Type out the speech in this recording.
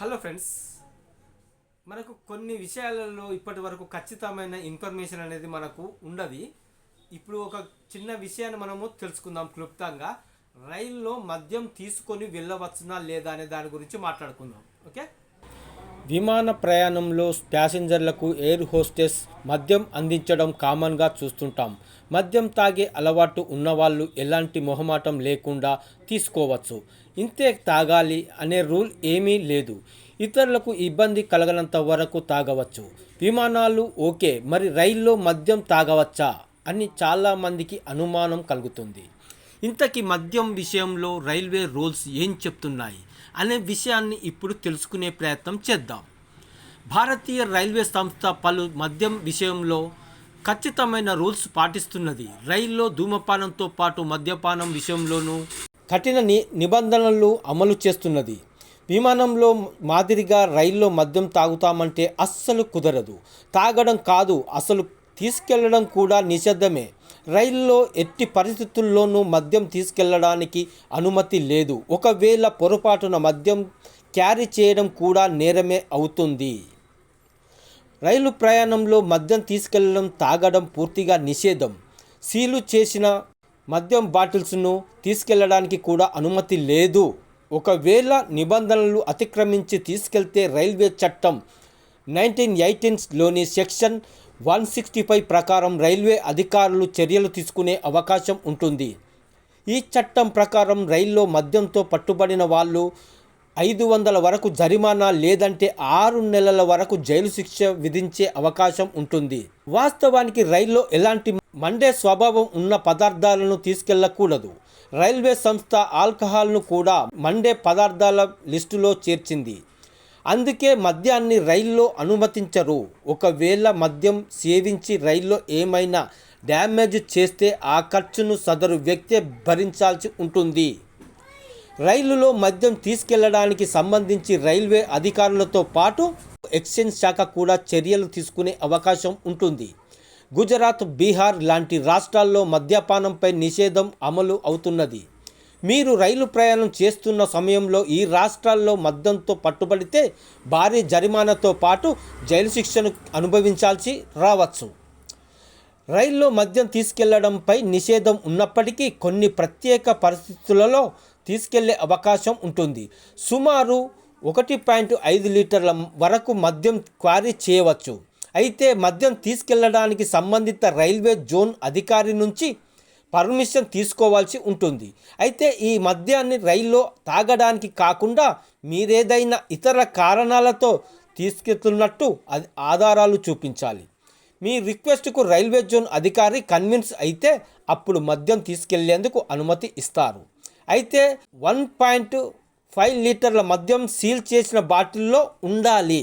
Hello friends. మనకు కొన్ని విషయాలలో ఇప్పటి వరకు ఖచ్చితమైన ఇన్ఫర్మేషన్ అనేది మనకు ఉండదు. ఇప్పుడు ఒక చిన్న విషయాన్ని మనము తెలుసుకుందాం క్లుప్తంగా. రైల్లో మద్యం తీసుకొని వెళ్ళవచ్చునా లేదా అనే దాని గురించి మాట్లాడుకుందాం. ఓకే? విమాన ప్రయాణంలో ప్యాసింజర్లకు ఎయిర్ హోస్టెస్ మద్యం అందించడం కామన్గా చూస్తుంటాం. మద్యం తాగే అలవాటు ఉన్నవాళ్ళు ఎలాంటి మొహమాటం లేకుండా తీసుకోవచ్చు. ఇంతే తాగాలి అనే రూల్ ఏమీ లేదు. ఇతరులకు ఇబ్బంది కలగనంత వరకు తాగవచ్చు. విమానాలు ఓకే మరి రైల్లో మద్యం తాగవచ్చా అని చాలామందికి అనుమానం కలుగుతుంది. ఇంతకీ మద్యం విషయంలో రైల్వే రూల్స్ ఏం చెప్తున్నాయి అనే విషయాన్ని ఇప్పుడు తెలుసుకునే ప్రయత్నం చేద్దాం. భారతీయ రైల్వే సంస్థ పలు మద్యం విషయంలో ఖచ్చితమైన రూల్స్ పాటిస్తున్నది. రైల్లో ధూమపానంతో పాటు మద్యపానం విషయంలోనూ కఠిన ని నిబంధనలు అమలు చేస్తున్నది. విమానంలో మాదిరిగా రైల్లో మద్యం తాగుతామంటే అస్సలు కుదరదు. తాగడం కాదు అసలు తీసుకెళ్ళడం కూడా నిషిద్ధమే. రైల్లో ఎట్టి పరిస్థితుల్లోనూ మద్యం తీసుకెళ్ళడానికి అనుమతి లేదు. ఒకవేళ పొరపాటున మద్యం క్యారీ చేయడం కూడా నేరమే అవుతుంది. రైలు ప్రయాణంలో మద్యం తీసుకెళ్ళడం తాగడం పూర్తిగా నిషేధం. సీలు చేసిన మద్యం బాటిల్స్ను తీసుకెళ్ళడానికి కూడా అనుమతి లేదు. ఒకవేళ నిబంధనలు అతిక్రమించి తీసుకెళ్తే రైల్వే చట్టం నైన్టీన్ ఎయిటీన్స్లోని సెక్షన్ వన్ సిక్స్టీ ఫైవ్ ప్రకారం రైల్వే అధికారులు చర్యలు తీసుకునే అవకాశం ఉంటుంది. ఈ చట్టం ప్రకారం రైల్లో మద్యంతో పట్టుబడిన వాళ్ళు ఐదు వందల వరకు జరిమానా లేదంటే ఆరు నెలల వరకు జైలు శిక్ష విధించే అవకాశం ఉంటుంది. వాస్తవానికి రైల్లో ఎలాంటి మండే స్వభావం ఉన్న పదార్థాలను తీసుకెళ్ళకూడదు. రైల్వే సంస్థ ఆల్కహాల్ను కూడా మండే పదార్థాల లిస్టులో చేర్చింది. అందుకే మద్యాన్ని రైల్లో అనుమతించరు. ఒకవేళ మద్యం సేవించి రైల్లో ఏమైనా డ్యామేజ్ చేస్తే ఆ ఖర్చును సదరు వ్యక్తే భరించాల్సి ఉంటుంది. రైలులో మద్యం తీసుకెళ్ళడానికి సంబంధించి రైల్వే అధికారులతో పాటు ఎక్స్చేంజ్ శాఖ కూడా చర్యలు తీసుకునే అవకాశం ఉంటుంది. గుజరాత్ బీహార్ లాంటి రాష్ట్రాల్లో మద్యపానంపై నిషేధం అమలు అవుతున్నది. మీరు రైలు ప్రయాణం చేస్తున్న సమయంలో ఈ రాష్ట్రాల్లో మద్యంతో పట్టుబడితే భారీ జరిమానాతో పాటు జైలు శిక్షను అనుభవించాల్సి రావచ్చు. రైల్లో మద్యం తీసుకెళ్ళడంపై నిషేధం ఉన్నప్పటికీ కొన్ని ప్రత్యేక పరిస్థితులలో తీసుకెళ్ళే అవకాశం ఉంటుంది. సుమారు ఒకటి పాయింట్ ఐదు లీటర్ల వరకు మద్యం క్వారీ చేయవచ్చు. అయితే మద్యం తీసుకెళ్ళడానికి సంబంధిత రైల్వే జోన్ అధికారి నుంచి పర్మిషన్ తీసుకోవాల్సి ఉంటుంది. అయితే ఈ మద్యాన్ని రైల్లో తాగడానికి కాకుండా మీరేదైనా ఇతర కారణాలతో తీసుకెళ్తున్నట్టు అది ఆధారాలు చూపించాలి. మీ రిక్వెస్ట్కు రైల్వే జోన్ అధికారి కన్విన్స్ అయితే అప్పుడు మద్యం తీసుకెళ్ళేందుకు అనుమతి ఇస్తారు. అయితే వన్ పాయింట్ ఫైవ్ లీటర్ల మద్యం సీల్ చేసిన బాటిల్లో ఉండాలి.